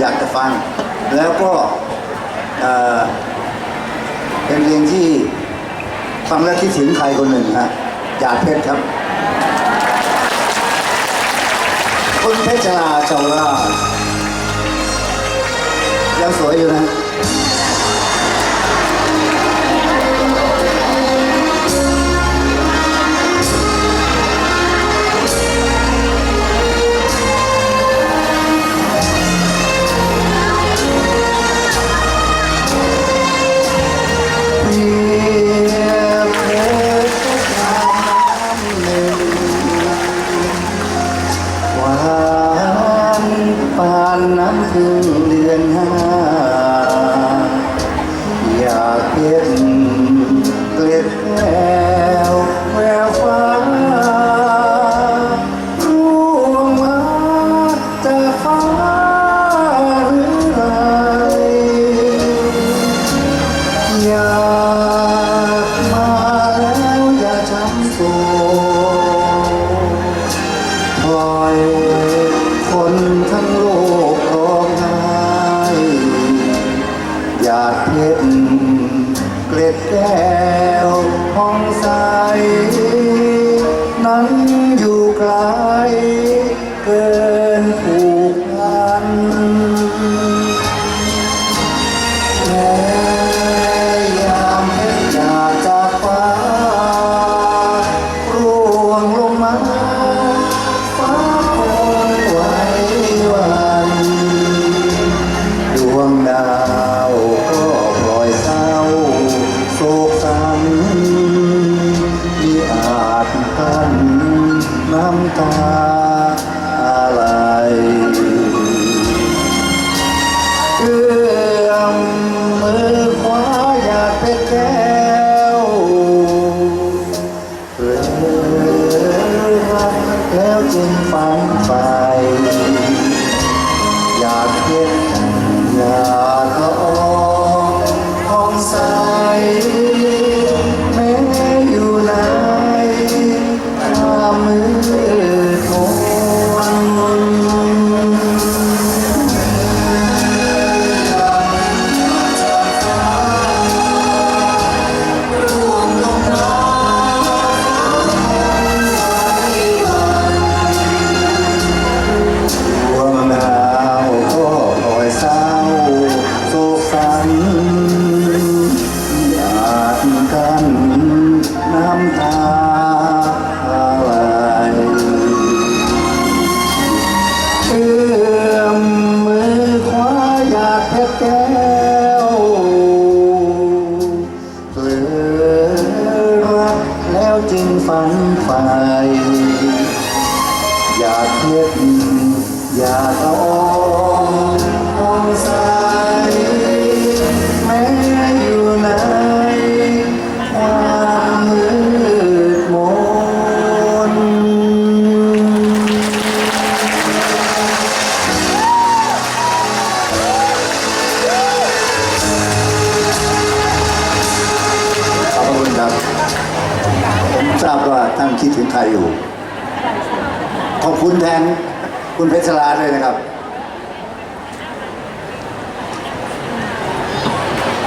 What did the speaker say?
อยากจะฟัง แล้วก็เป็นเพลงที่ฟังแล้วคิดถึงใครคนหนึ่งฮะหยาดเพชรครับคุณเพชรลาชาวรายังสวยอยู่นะ นหาอยากเห็นเกล็ดแก้วแววฟ้าร่วงมาจากฟ้าหรือไรอยากมาแล้วอย่าทำตัวปล่อย เำตาอะไรเอื้อมมือขวาอยากเป็นแก้วเรือรักแล้วจึงฝันไป อยากเห็น ฝันใฝ่อยากเห็นอยากเอา ถึงใครอยู่ ขอบคุณแทนคุณเพชรลาด้วยนะครับ